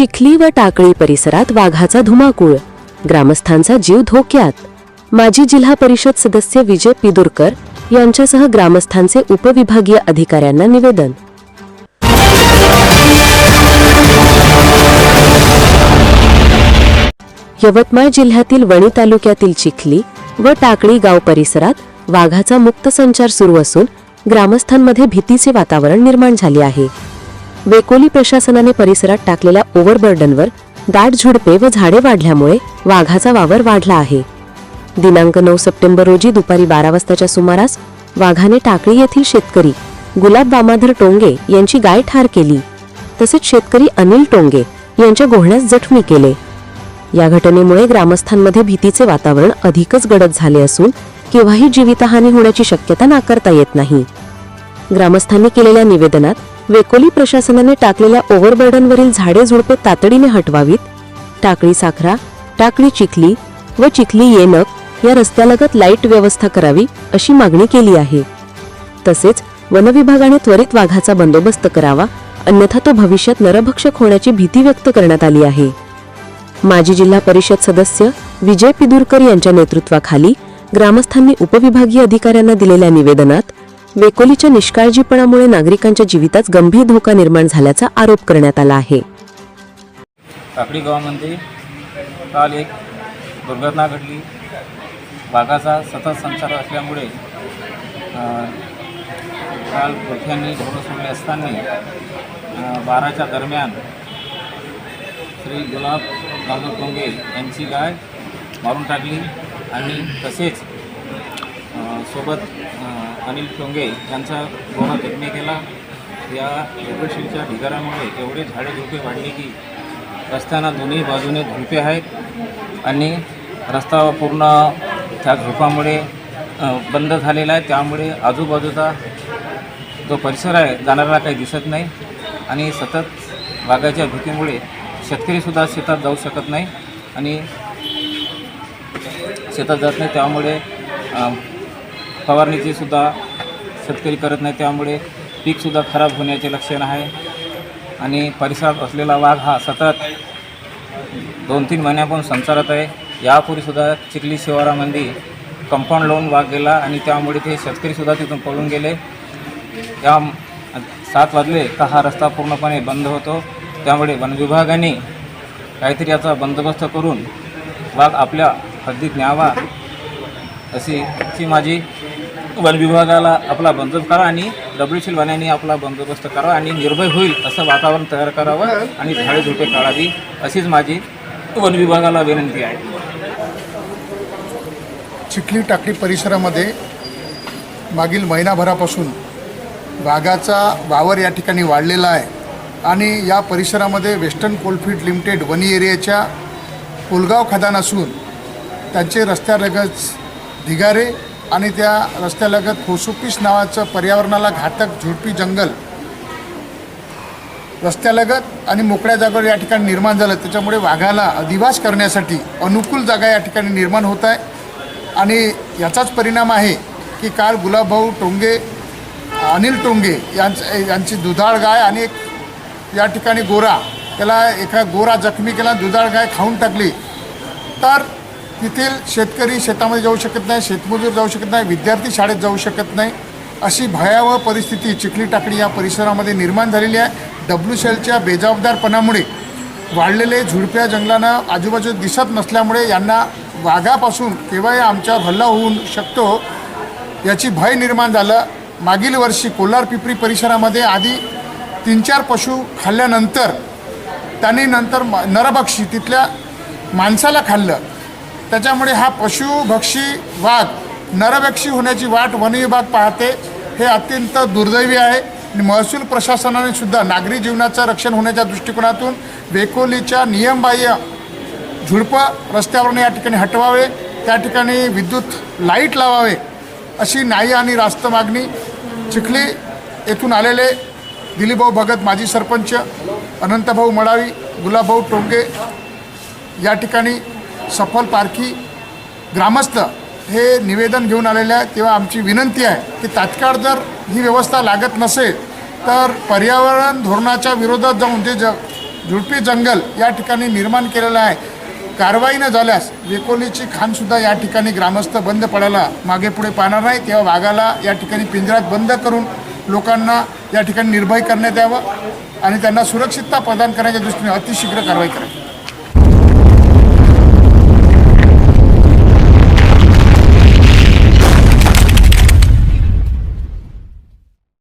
चिखली व टाकळी परिसरात वाघाचा धुमाकूळ. ग्रामस्थांचा जीव धोक्यात. माजी जिल्हा परिषद सदस्य विजय पिदुरकर यांच्यासह ग्रामस्थांचे उपविभागीय अधिकाऱ्यांना निवेदन. यवतमाळ जिल्ह्यातील वणी तालुक्यातील चिखली व टाकळी गाव परिसरात वाघाचा मुक्त संचार सुरू असून ग्रामस्थांमध्ये भीतीचे वातावरण निर्माण झाले आहे. वेकोली प्रशासनाने परिसरात टाकलेल्या ओव्हरबर्डनवर दाट झुडपे व झाडे वाढल्यामुळे वाघाचा वावर वाढला आहे. दिनांक नऊ सप्टेंबर रोजी दुपारी बारा वाजताच्या सुमारास वाघाने टाकळी येथील शेतकरी गुलाब दामाधर टोंगे यांची गाय ठार केली. तसेच शेतकरी अनिल टोंगे यांच्या गोहण्यास जखमी केले. या घटनेमुळे ग्रामस्थांमध्ये भीतीचे वातावरण अधिकच गडद झाले असून केव्हाही जीवितहानी होण्याची शक्यता नाकारता येत नाही. ग्रामस्थांनी केलेल्या निवेदनात वेकोली प्रशासनाने टाकलेल्या ओव्हरबर्डनवरील झाडे झुडपे तातडीने हटवावीत. टाकळी साखरा टाकळी चिखली व चिखली येनक या रस्त्यालगत लाइट व्यवस्था करावी अशी मागणी केली आहे. तसेच वनविभागाने त्वरित वाघाचा बंदोबस्त करावा अन्यथा तो भविष्यात नरभक्षक होण्याची भीती व्यक्त करण्यात आली आहे. माजी जिल्हा परिषद सदस्य विजय पिदुरकर यांच्या नेतृत्वाखाली ग्रामस्थांनी उपविभागीय अधिकाऱ्यांना दिलेल्या निवेदनात वेकोलीच्या निष्काळजीपणामुळे नागरिकांच्या जीवितात गंभीर धोका निर्माण झाल्याचा आरोप करण्यात आला आहे. काकडी गावामध्ये काल एक दुर्घटना घडली. वाघाचा सतत संचार असल्यामुळे काल पक्ष्यांनी घोडं सोडले असताना बाराच्या दरम्यान श्री गुलाब दामोदर टोंगे यांची गाय मारून टाकली आणि तसेच सोबत अनिल टोंगे यांचा गोळा जखमी केला या दगडशीलच्या ढिगाऱ्यामुळे एवढे झाडे झुडपे वाढली की रस्त्यांना दोन्ही बाजूने झुडपे आहेत आणि रस्ता पूर्ण त्या झुपामुळे बंद झालेला आहे. त्यामुळे आजूबाजूचा जो परिसर आहे जाणाऱ्याला काही दिसत नाही आणि सतत वाघाच्या भीतीमुळे शेतकरीसुद्धा शेतात जाऊ शकत नाही आणि शेतात जात नाही. त्यामुळे फवारणीची सुद्धा शेतकरी करत नाही त्यामुळे पीकसुद्धा खराब होण्याचे लक्षण आहे. आणि परिसरात असलेला वाघ हा सतत दोन तीन महिन्यापासून संचारात आहे. यापूर्वीसुद्धा चिखली शिवारामध्ये कंपाऊंड लावून वाघ गेला आणि त्यामुळे ते शेतकरीसुद्धा तिथून पळून गेले. या सात वाजले का हा रस्ता पूर्णपणे बंद होतो. त्यामुळे वनविभागाने काहीतरी याचा बंदोबस्त करून वाघ आपल्या हद्दीत न्यावा. अशी ती माझी वन विभागाला आपला बंदोबस्त करा आणि डब्ल्यूशील वन्याने आपला बंदोबस्त करावा आणि निर्भय होईल असं वातावरण तयार करावं आणि झाडे झुडपे काढावी अशीच माझी वन विभागाला विनंती आहे. चिखली टाकळी परिसरामध्ये मागील महिनाभरापासून वाघाचा वावर या ठिकाणी वाढलेला आहे आणि या परिसरामध्ये वेस्टर्न कोलफील्ड लिमिटेड वनी एरियाच्या पुलगाव खदान असून त्यांचे रस्त्यालगत ढिगारे आणि त्या रस्त्यालगत फोसुपीस नावाचं पर्यावरणाला घातक झुडपी जंगल रस्त्यालगत आणि मोकळ्या जागेवर या ठिकाणी निर्माण झालं. त्याच्यामुळे वाघाला अधिवास करण्यासाठी अनुकूल जागा या ठिकाणी निर्माण होत आहे. आणि याचाच परिणाम आहे की काल गुलाबभाऊ टोंगे अनिल टोंगे यांच यांची दुधाळ गाय आणि एक या ठिकाणी गोरा त्याला एका गोरा जखमी केला दुधाळ गाय खाऊन टाकली. तर तेथील शेतकरी शेतामध्ये जाऊ शकत नाही शेतमजूर जाऊ शकत नाही विद्यार्थी शाळेत जाऊ शकत नाही अशी भयावह परिस्थिती चिखली टाकडी या परिसरामध्ये निर्माण झालेली आहे. डब्ल्यू शेलच्या बेजबाबदारपणामुळे वाढलेले झुडप्या जंगलांना आजूबाजूला दिसत नसल्यामुळे यांना वाघापासून केव्हाही आमच्यावर हल्ला होऊ शकतो याची भय निर्माण झालं. मागील वर्षी कोल्हार पिपरी परिसरामध्ये आधी तीन चार पशु खाल्ल्यानंतर त्यांनी नंतर म- नरभक्षी तिथल्या माणसाला खाल्लं. त्याच्यामुळे हा पशुभक्षी वाघ नरभक्षी होण्याची वाट वन विभाग पाहते. हे अत्यंत दुर्दैवी आहे. आणि महसूल प्रशासनाने सुद्धा नागरी जीवनाचं रक्षण होण्याच्या दृष्टिकोनातून वेकोलीच्या नियमबाह्य झुडपं रस्त्यावरून या ठिकाणी हटवावे त्या ठिकाणी विद्युत लाइट लावावे अशी न्याय्य आणि रास्त मागणी चिखली येथून आलेले दिलीपभाऊ भगत माजी सरपंच अनंतभाऊ मडावी गुलाबभाऊ टोंगे या ठिकाणी सफल पारखी ग्रामस्थ हे निवेदन घेऊन आलेले आहे. तेव्हा आमची विनंती आहे की तात्काळ जर ही व्यवस्था लागत नसेल तर पर्यावरण धोरणाच्या विरोधात जाऊन जे ज झुडपी जंगल या ठिकाणी निर्माण केलेलं आहे. कारवाई न झाल्यास वेकोलीची खानसुद्धा या ठिकाणी ग्रामस्थ बंद पडायला मागे पुढे पाहणार नाही. तेव्हा वाघाला या ठिकाणी पिंजऱ्यात बंद करून लोकांना या ठिकाणी निर्भय करण्यात यावं आणि त्यांना सुरक्षितता प्रदान करण्याच्या दृष्टीने अतिशीघ्र कारवाई करावी.